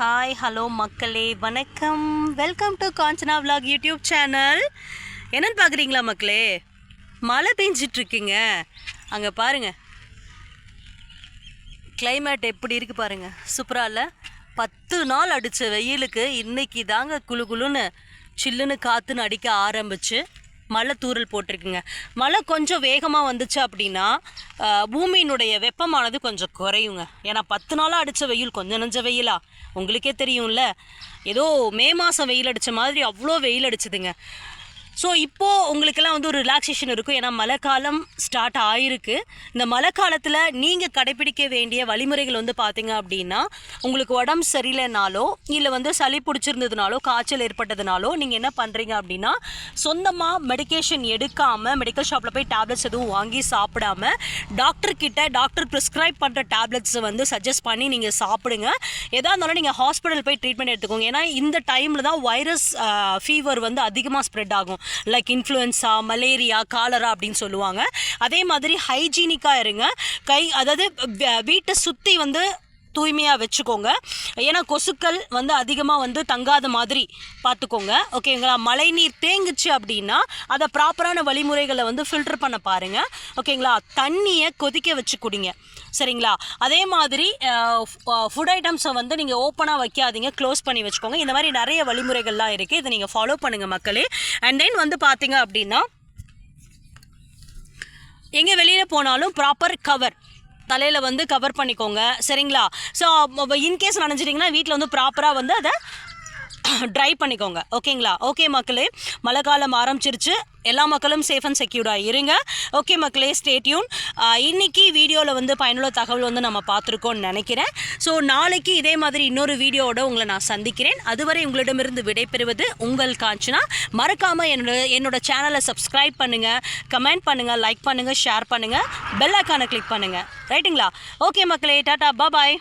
Hi hello மக்களே வணக்கம். Welcome to Kanchana vlog YouTube channel என்னென்னு பார்க்குறீங்களா மக்களே? மழை பெஞ்சிட்டுருக்குங்க அங்கே பாருங்கள் கிளைமேட் எப்படி இருக்குது பாருங்கள் சூப்பராக இல்லை. பத்து நாள் அடித்த வெயிலுக்கு இன்னைக்கு தாங்க குளு குளுன்னு சில்லுன்னு காற்றுன்னு அடிக்க ஆரம்பிச்சு. மழை தூறல் போட்டிருக்குங்க. மழை கொஞ்சம் வேகமாக வந்துச்சு அப்படின்னா பூமியினுடைய வெப்பமானது கொஞ்சம் குறையுங்க. ஏன்னா பத்து நாளாக அடித்த வெயில் கொஞ்சம் நஞ்ச வெயிலா? உங்களுக்கே தெரியும்ல. ஏதோ மே மாதம் வெயில் அடித்த மாதிரி அவ்வளோ வெயில் அடிச்சுதுங்க. ஸோ இப்போது உங்களுக்கெல்லாம் வந்து ஒரு ரிலாக்ஸேஷன் இருக்கும். ஏன்னா மழை காலம் ஸ்டார்ட் ஆயிருக்கு. இந்த மழை காலத்தில் நீங்கள் கடைபிடிக்க வேண்டிய வழிமுறைகள் வந்து பார்த்தீங்க அப்படின்னா உங்களுக்கு உடம்பு சரியில்லைனாலோ இல்லை வந்து சளி பிடிச்சிருந்ததுனாலோ காய்ச்சல் ஏற்பட்டதுனாலோ நீங்கள் என்ன பண்ணுறீங்க அப்படின்னா சொந்தமாக மெடிகேஷன் எடுக்காமல் மெடிக்கல் ஷாப்பில் போய் டேப்லெட்ஸ் எதுவும் வாங்கி சாப்பிடாம டாக்டர் கிட்ட டாக்டர் ப்ரிஸ்கிரைப் பண்ணுற டேப்லெட்ஸை வந்து சஜஸ்ட் பண்ணி நீங்கள் சாப்பிடுங்க. எதாக இருந்தாலும் நீங்கள் ஹாஸ்பிட்டல் போய் ட்ரீட்மெண்ட் எடுத்துக்கோங்க. ஏன்னா இந்த டைமில் தான் வைரஸ் ஃபீவர் வந்து அதிகமாக ஸ்ப்ரெட் ஆகும். லைக் இன்ஃப்ளூயன்ஸா மலேரியா காலரா அப்படின்னு சொல்லுவாங்க. அதே மாதிரி ஹைஜீனிக்காக இருங்க. கை அதாவது வீட்டை சுற்றி வந்து தூய்மையாக வச்சுக்கோங்க. ஏன்னா கொசுக்கள் வந்து அதிகமாக வந்து தங்காத மாதிரி பார்த்துக்கோங்க. ஓகேங்களா? மழை நீர் தேங்குச்சு அப்படின்னா அதை ப்ராப்பரான வழிமுறைகளை வந்து ஃபில்டர் பண்ண பாருங்கள் ஓகேங்களா? தண்ணியை கொதிக்க வச்சு குடிங்க. சரிங்களா? அதே மாதிரி ஃபுட் ஐட்டம்ஸை வந்து நீங்கள் ஓப்பனாக வைக்காதீங்க. க்ளோஸ் பண்ணி வச்சுக்கோங்க. இந்த மாதிரி நிறைய வழிமுறைகள்லாம் இருக்குது இதை நீங்கள் ஃபாலோ பண்ணுங்கள் மக்களே. அண்ட் தென் வந்து பார்த்தீங்க அப்படின்னா எங்கே வெளியில் போனாலும் ப்ராப்பர் கவர் தலையில் வந்து கவர் பண்ணிக்கோங்க. சரிங்களா? ஸோ இன்கேஸ் நினச்சிட்டிங்கன்னா வீட்டில் வந்து ப்ராப்பராக வந்து அதை ட்ரை பண்ணிக்கோங்க. ஓகேங்களா? ஓகே மக்களே மழை காலம் ஆரம்பிச்சிருச்சு. எல்லா மக்களும் சேஃப் அண்ட் செக்யூர்டாக இருங்க. ஓகே மக்களே ஸ்டேட்யூன் இன்னைக்கு வீடியோவில் வந்து பயனுள்ள தகவல் வந்து நம்ம பார்த்துருக்கோம்னு நினைக்கிறேன். ஸோ நாளைக்கு இதே மாதிரி இன்னொரு வீடியோவோட உங்களை நான் சந்திக்கிறேன். அதுவரை உங்களிடமிருந்து விடைபெறுவது உங்கள் காஞ்சினா. மறக்காமல் என்னோட என்னோட சேனலை சப்ஸ்கிரைப் பண்ணுங்கள் கமெண்ட் பண்ணுங்கள் லைக் பண்ணுங்கள் ஷேர் பண்ணுங்கள் பெல் ஐக்கானை கிளிக் பண்ணுங்கள் ரைட்டுங்களா ஓகே மக்களே டாட்டா பாய்